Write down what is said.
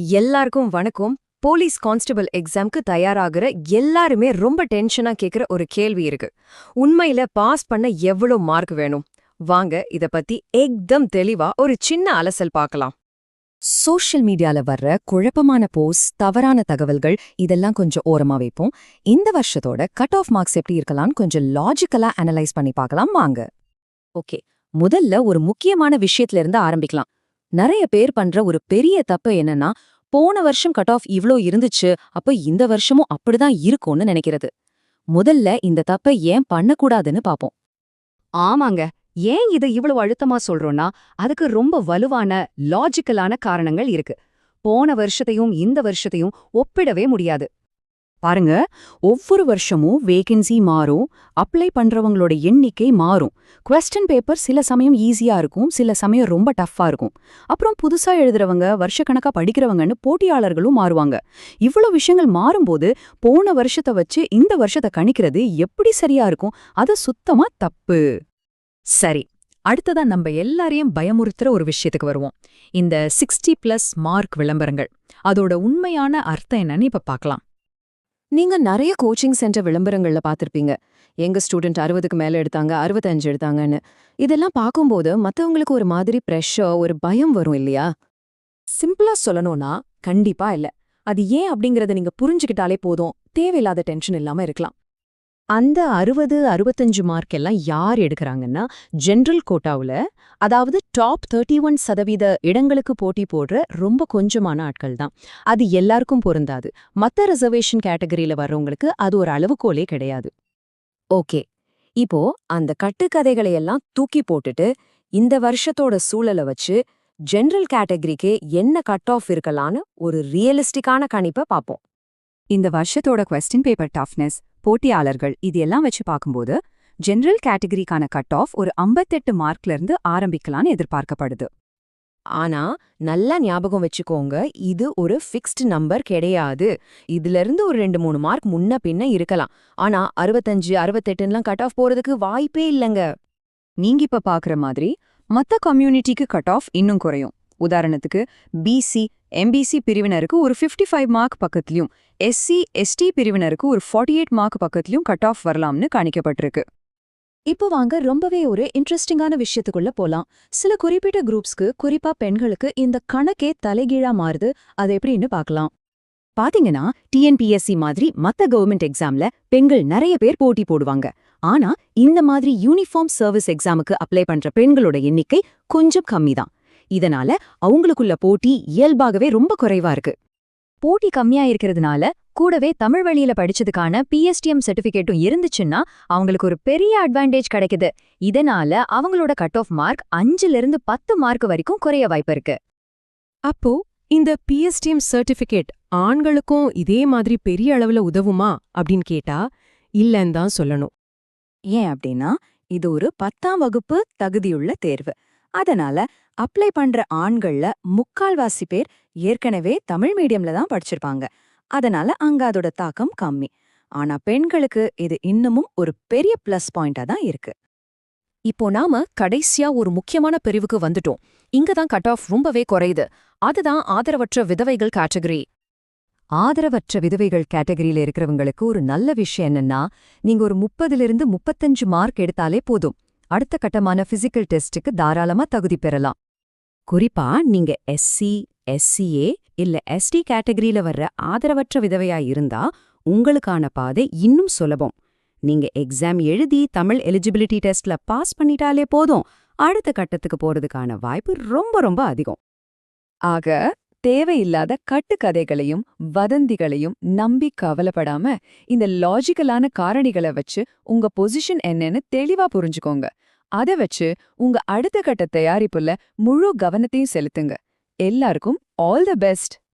எல்லாருக்கும் வணக்கம். Police constable எக்ஸாம்க்கு தயாராகிற எல்லாருமே ரொம்ப டென்ஷனா கேக்குற ஒரு கேள்வி இருக்கு. உண்மையில பாஸ் பண்ண எவ்வளவு மார்க் வேணும்? வாங்க இத பத்தி எக்தம் தெளிவா ஒரு சின்ன அலசல் பார்க்கலாம் சோஷியல் மீடியால வர்ற குழப்பமான போஸ் தவறான தகவல்கள் இதெல்லாம் கொஞ்சம் ஓரமா வைப்போம். இந்த வருஷத்தோட கட் ஆஃப் மார்க்ஸ் எப்படி இருக்கலாம்னு கொஞ்சம் லாஜிக்கலா அனலைஸ் பண்ணி பார்க்கலாம் வாங்க. ஓகே முதல்ல ஒரு முக்கியமான விஷயத்துல இருந்து ஆரம்பிக்கலாம். நிறைய பேர் பண்ற ஒரு பெரிய தப்பு என்னன்னா போன வருஷம் கட் ஆஃப் இவ்ளோ இருந்துச்சு அப்ப இந்த வருஷமும் அப்படிதான் இருக்கும்னு நினைக்கிறது. முதல்ல இந்த தப்பை ஏன் பண்ணக்கூடாதுன்னு பாப்போம். ஆமாங்க. ஏன் இதை இவ்வளவு அழுத்தமா சொல்றோம்னா அதுக்கு ரொம்ப வலுவான லாஜிக்கலான காரணங்கள் இருக்கு. போன வருஷத்தையும் இந்த வருஷத்தையும் ஒப்பிடவே முடியாது. பாருங்க ஒவ்வொரு வருஷமும் வேகன்சி மாறும் அப்ளை பண்றவங்களோட எண்ணிக்கை மாறும். கொஸ்டின் பேப்பர் சில சமயம் ஈஸியா இருக்கும் சில சமயம் ரொம்ப டஃப்பா இருக்கும். அப்புறம் புதுசா எழுதுறவங்க வருஷக்கணக்கா படிக்கிறவங்கன்னு போட்டியாளர்களும் மாறுவாங்க. இவ்வளவு விஷயங்கள் மாறும்போது போன வருஷத்தை வச்சு இந்த வருஷத்தை கணிக்கிறது எப்படி சரியா இருக்கும்? அது சுத்தமா தப்பு. சரி அடுத்ததா நம்ம எல்லாரையும் பயமுறுத்துற ஒரு விஷயத்துக்கு வருவோம். இந்த சிக்ஸ்டி பிளஸ் மார்க் விளம்பரங்கள். அதோட உண்மையான அர்த்தம் என்னன்னு இப்ப பார்க்கலாம். நீங்க நிறைய கோச்சிங் சென்டர் விளம்பரங்கள்ல பாத்திருப்பீங்க எங்க ஸ்டூடெண்ட் அறுபதுக்கு மேல எடுத்தாங்க அறுபத்தஞ்சு எடுத்தாங்கன்னு. இதெல்லாம் பார்க்கும்போது மத்தவங்களுக்கு ஒரு மாதிரி ப்ரெஷர் ஒரு பயம் வரும் இல்லையா? சிம்பிளா சொல்லணும்னா கண்டிப்பா இல்ல. அது ஏன் அப்படிங்கறத நீங்க புரிஞ்சுக்கிட்டாலே போதும். தேவையில்லாத டென்ஷன் இல்லாம இருக்கலாம். அந்த அறுபது அறுபத்தஞ்சு மார்க் எல்லாம் யார் எடுக்கறாங்கன்னா ஜென்ரல் கோட்டாவுல அதாவது டாப் தேர்ட்டி ஒன் சதவீத இடங்களுக்கு போட்டி போடுற ரொம்ப கொஞ்சமான ஆட்கள் தான். அது எல்லாருக்கும் பொருந்தாது. மத்த ரிசர்வேஷன் கேட்டகரியில் வர்றவங்களுக்கு அது ஒரு அளவுகோலே கிடையாது. ஓகே இப்போ அந்த கட்டுக்கதைகளை எல்லாம் தூக்கி போட்டுட்டு இந்த வருஷத்தோட சூழலை வச்சு ஜென்ரல் கேட்டகரிக்கு என்ன கட் ஆஃப் இருக்கலான்னு ஒரு ரியலிஸ்டிக்கான கணிப்பை பார்ப்போம். இந்த வருஷத்தோட கொஸ்டின் பேப்பர் டஃப்னஸ் போட்டியாளர்கள் இது எல்லாம் வச்சு பார்க்கும்போது ஜெனரல் கேட்டகரிக்கான கட் ஆஃப் ஒரு 58 மார்க்ல இருந்து ஆரம்பிக்கலாம்னு எதிர்பார்க்கப்படுது. ஆனா நல்லா ஞாபகம் வச்சுக்கோங்க இது ஒரு ஃபிக்ஸ்டு நம்பர் கிடையாது. இதுல இருந்து ஒரு ரெண்டு மூணு மார்க் முன்ன பின்ன இருக்கலாம். ஆனா அறுபத்தஞ்சு அறுபத்தெட்டுலாம் கட் ஆஃப் போறதுக்கு வாய்ப்பே இல்லைங்க. நீங்க இப்ப பாக்குற மாதிரி மத்த கம்யூனிட்டிக்கு கட் ஆஃப் இன்னும் குறையும். உதாரணத்துக்கு பிசி எம்பிசி பிரிவினருக்கு ஒரு 55 ஃபைவ் மார்க் பக்கத்துலயும் எஸ்சி எஸ்டி பிரிவினருக்கு ஒரு 48 எயிட் மார்க் பக்கத்துலயும் கட் ஆஃப் வரலாம்னு காணிக்கப்பட்டிருக்கு. இப்போ வாங்க ரொம்பவே ஒரு இன்ட்ரெஸ்டிங்கான விஷயத்துக்குள்ள போலாம். சில குறிப்பிட்ட குரூப்ஸ்க்கு குறிப்பா பெண்களுக்கு இந்த கணக்கே தலைகீழா மாறுது. அது எப்படின்னு பார்க்கலாம். பாத்தீங்கன்னா டிஎன்பிஎஸ்சி மாதிரி மத்த கவர்மெண்ட் எக்ஸாம்ல பெண்கள் நிறைய பேர் போட்டி போடுவாங்க. ஆனா இந்த மாதிரி யூனிஃபார்ம் சர்வீஸ் எக்ஸாமுக்கு அப்ளை பண்ற பெண்களோட எண்ணிக்கை கொஞ்சம் கம்மிதான். இதனால அவங்களுக்குள்ள போட்டி இயல்பாகவே ரொம்ப குறைவா இருக்கு. போட்டி கம்மியா இருக்கிறதுனால கூடவே தமிழ் வழியில படிச்சதுக்கான பிஎஸ்டிஎம் சர்டிபிகேட்டும் இருந்துச்சுன்னா அவங்களுக்கு ஒரு பெரிய அட்வான்டேஜ் கிடைக்குது. இதனால அவங்களோட கட் ஆஃப் மார்க் அஞ்சுல இருந்து பத்து மார்க் வரைக்கும் குறைய வாய்ப்பு இருக்கு. அப்போ இந்த பிஎஸ்டிஎம் சர்டிபிகேட் ஆண்களுக்கும் இதே மாதிரி பெரிய அளவுல உதவுமா அப்படின்னு கேட்டா இல்லன்னு தான் சொல்லணும். ஏன் அப்படின்னா இது ஒரு பத்தாம் வகுப்பு தகுதியுள்ள தேர்வு. அதனால அப்ளை பண்ற ஆண்கள்ல முக்கால்வாசி பேர் ஏற்கனவே தமிழ் மீடியம்ல தான் படிச்சிருப்பாங்க. அதனால அங்க அதோட தாக்கம் கம்மி. ஆனா பெண்களுக்கு இது இன்னமும் ஒரு பெரிய பிளஸ் பாயிண்டா தான் இருக்கு. இப்போ நாம கடைசியா ஒரு முக்கியமான பிரிவுக்கு வந்துட்டோம். இங்க தான் கட் ஆஃப் ரொம்பவே குறையுது. அதுதான் ஆதரவற்ற விதவைகள் கேட்டகரி ஆதரவற்ற விதவைகள் கேட்டகரியில இருக்கிறவங்களுக்கு ஒரு நல்ல விஷயம் என்னன்னா நீங்க ஒரு முப்பதிலிருந்து முப்பத்தஞ்சு மார்க் எடுத்தாலே போதும். அடுத்த கட்டமான பிசிக்கல் டெஸ்டுக்கு தாராளமா தகுதி பெறலாம். குறிப்பா நீங்க எஸ்சி எஸ்சிஏ இல்ல எஸ்டி கேட்டகரியில வர்ற ஆதரவற்ற விதவையா இருந்தா உங்களுக்கான பாதை இன்னும் சுலபம். நீங்க எக்ஸாம் எழுதி தமிழ் எலிஜிபிலிட்டி டெஸ்ட்ல பாஸ் பண்ணிட்டாலே போதும். அடுத்த கட்டத்துக்கு போறதுக்கான வாய்ப்பு ரொம்ப ரொம்ப அதிகம். ஆக தேவையில்லாத கட்டுக்கதைகளையும் வதந்திகளையும் நம்பி கவலைப்படாம இந்த லாஜிக்கலான காரணிகளை வச்சு உங்க பொசிஷன் என்னன்னு தெளிவா புரிஞ்சுக்கோங்க. அத வச்சு உங்க அடுத்த கட்ட தயாரிப்புல முழு கவனத்தையும் செலுத்துங்க. எல்லாருக்கும் ஆல் த பெஸ்ட்